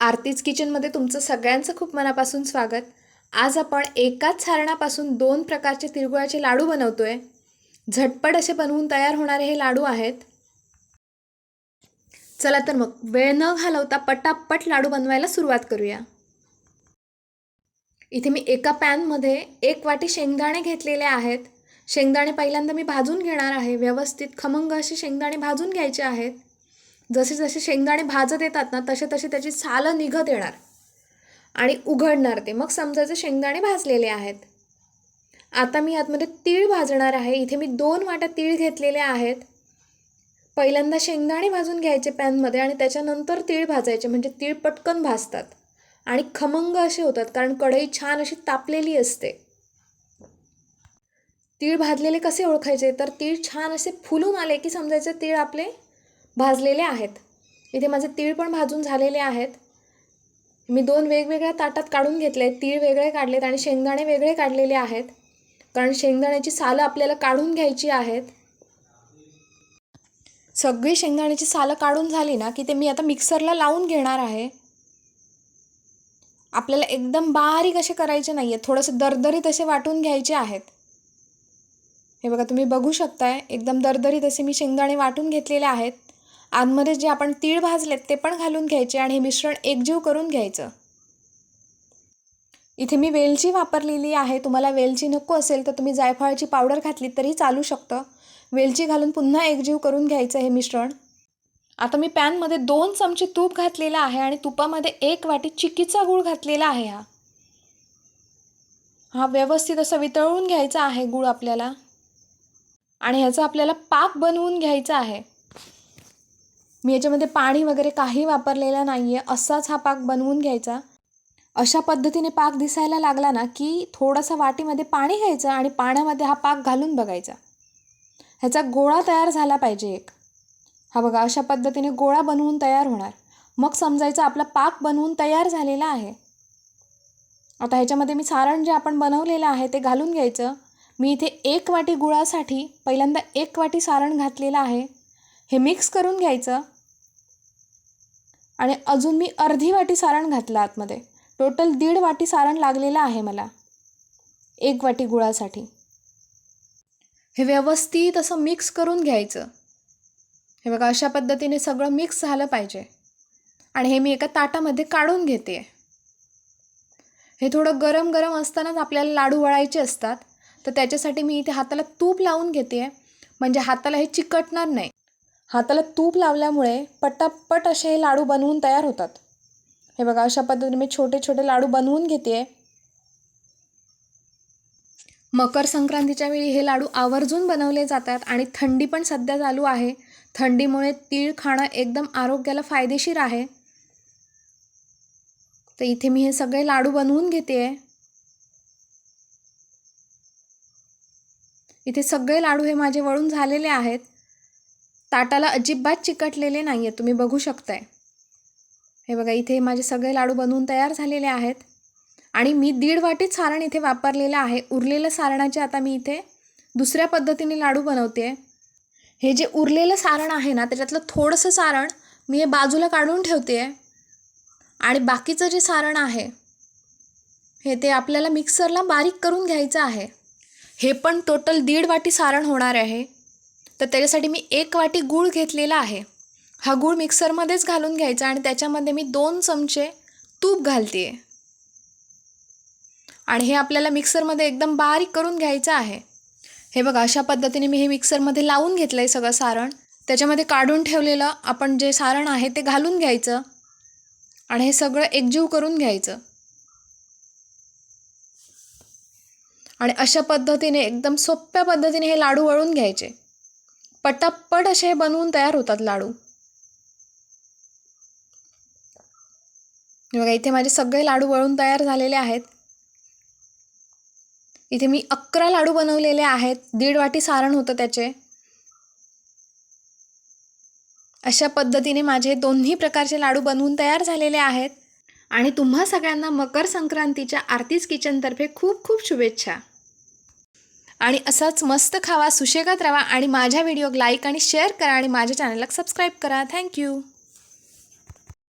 आरतीज किचनमध्ये तुमचं सगळ्यांचं खूप मनापासून स्वागत. आज आपण एकाच सारणापासून दोन प्रकारचे तिळगुळाचे लाडू बनवतो आहे झटपट असे बनवून तयार होणारे हे लाडू आहेत. चला तर मग वेळ न घालवता पटापट लाडू बनवायला सुरुवात करूया. इथे मी एका पॅनमध्ये एक वाटी शेंगदाणे घेतलेले आहेत. शेंगदाणे पहिल्यांदा मी भाजून घेणार आहे. व्यवस्थित खमंग असे शेंगदाणे भाजून घ्यायचे आहेत. जसे जसे शेंगदाणे भाजत येतात ना तसे तसे त्याची सालं निघत येणार आणि उघडणार ते. मग समजायचं शेंगदाणे भाजलेले आहेत आता मी आतमध्ये तीळ भाजणार आहे. इथे मी दोन वाट्या तीळ घेतलेले आहेत. पहिल्यांदा शेंगदाणे भाजून घ्यायचे पॅनमध्ये आणि त्याच्यानंतर तीळ भाजायचे म्हणजे तीळ पटकन भाजतात आणि खमंग असे होतात कारण कढई छान अशी तापलेली असते. तीळ भाजलेले कसे ओळखायचे? तर तीळ छान असे फुलून आले की समजायचे तीळ आपले भाजलेले आहेत. इथे माझे तीळ पण भाजून झालेले आहेत. मी दोन वेगवेगळ्या ताटात काढून घेतले. आहेत तीळ वेगळे काढलेत आणि शेंगदाणे वेगळे काढलेले आहेत. कारण शेंगदाण्याची सालं आपल्याला काढून घ्यायची आहेत. सगळी शेंगदाण्याची सालं काढून झाली ना की ते मी आता मिक्सरला लावून घेणार आहे. आपल्याला एकदम बारीक असे करायचे नाही आहे थोडंसं दरदरीत असे वाटून घ्यायचे आहेत. हे बघा तुम्ही बघू शकताय. एकदम दरदरीत असे मी शेंगदाणे वाटून घेतलेले आहेत. आतमध्ये जे आपण तीळ भाजलेत ते पण घालून घ्यायचे आणि हे मिश्रण एकजीव करून घ्यायचं. इथे मी वेलची वापरलेली आहे. तुम्हाला वेलची नको असेल तर तुम्ही जायफळाची पावडर घातली तरी चालू शकतं. वेलची घालून पुन्हा एकजीव करून घ्यायचं हे मिश्रण. आता मी पॅनमध्ये दोन चमचे तूप घातलेलं आहे आणि तुपामध्ये एक वाटी चिकीचा गूळ घातलेला आहे हा. हा व्यवस्थित असं वितळून घ्यायचा आहे गूळ आपल्याला. आणि ह्याचा आपल्याला पाक बनवून घ्यायचा आहे. मी याच्यामध्ये पाणी वगैरे काही वापरलेलं नाही आहे असाच हा पाक बनवून घ्यायचा. अशा पद्धतीने पाक दिसायला लागला ना की थोडासा वाटीमध्ये पाणी घ्यायचं आणि पाण्यामध्ये हा पाक घालून बघायचा. ह्याचा गोळा तयार झाला पाहिजे एक. हा बघा अशा पद्धतीने गोळा बनवून तयार होणार. मग समजायचं आपला पाक बनवून तयार झालेला आहे. आता ह्याच्यामध्ये मी सारण जे आपण बनवलेलं आहे ते घालून घ्यायचं. मी इथे एक वाटी गुळासाठी पहिल्यांदा एक वाटी सारण घातलेलं आहे. हे मिक्स करून घ्यायचं. आणि अजून मी अर्धी वाटी सारण घातलं आतमध्ये. टोटल दीड वाटी सारण लागलेलं आहे मला. एक वाटी गुळासाठी. हे व्यवस्थित असं मिक्स करून घ्यायचं. हे बघा अशा पद्धतीने सगळं मिक्स झालं पाहिजे. आणि हे मी एका ताटामध्ये काढून घेते. हे थोडं गरम गरम असतानाच आपल्याला लाडू वळायचे असतात. तर त्याच्यासाठी मी इथे हाताला तूप लावून घेते. म्हणजे हाताला हे चिकटणार नाही. हाताला तूप लावल्यामुळे पटापट असे हे लाडू बनवून तयार होतात. हे बघा अशा पद्धतीने मी छोटे छोटे लाडू बनवून घेते मकर संक्रांतीच्या वेळी हे लाडू आवर्जून बनवले जातात आणि थंडी पण सध्या चालू आहे. थंडीमुळे तीळ खाणं एकदम आरोग्याला फायदेशीर आहे. तर इथे मी हे सगळे लाडू बनवून घेते इथे सगळे लाडू हे माझे वळून झालेले आहेत. ताटाला अजिबात चिकटलेले नाही आहेत तुम्ही बघू शकताय. हे बघा इथे माझे सगळे लाडू बनवून तयार झालेले आहेत. आणि मी दीड वाटीत सारण इथे वापरलेलं आहे. उरलेलं सारणाचे आता मी इथे दुसऱ्या पद्धतीने लाडू बनवते. हे जे उरलेलं सारण आहे ना त्याच्यातलं थोडंसं सारण मी हे बाजूला काढून ठेवते. आणि बाकीचं जे सारण आहे हे ते आपल्याला मिक्सरला बारीक करून घ्यायचं आहे. हे पण टोटल दीड वाटी सारण होणार आहे. तर त्याच्यासाठी मी एक वाटी गूळ घेतलेला आहे. हा गूळ मिक्सरमध्येच घालून घ्यायचा आणि त्याच्यामध्ये मी दोन चमचे तूप घालते आहे आणि हे आपल्याला मिक्सरमध्ये एकदम बारीक करून घ्यायचं आहे. हे बघा अशा पद्धतीने मी हे मिक्सरमध्ये लावून घेतलं आहे सगळं सारण. त्याच्यामध्ये काढून ठेवलेलं आपण जे सारण आहे ते घालून घ्यायचं. आणि हे सगळं एकजीव करून घ्यायचं. आणि अशा पद्धतीने एकदम सोप्या पद्धतीने हे लाडू वळून घ्यायचे. पटापट असे बनवून तयार होतात लाडू. बघा इथे माझे सगळे लाडू वळून तयार झालेले आहेत. इथे मी अकरा लाडू बनवलेले आहेत. दीड वाटी सारण होतं त्याचे. अशा पद्धतीने माझे दोन्ही प्रकारचे लाडू बनवून तयार झालेले आहेत. आणि तुम्हा सगळ्यांना मकर संक्रांतीच्या आरतीज किचनतर्फे खूप खूप शुभेच्छा. आणि असंच मस्त खावा सुशेगात राहा आणि माझ्या व्हिडिओ लाईक आणि शेअर करा आणि माझ्या चॅनलला सबस्क्राईब करा. थँक्यू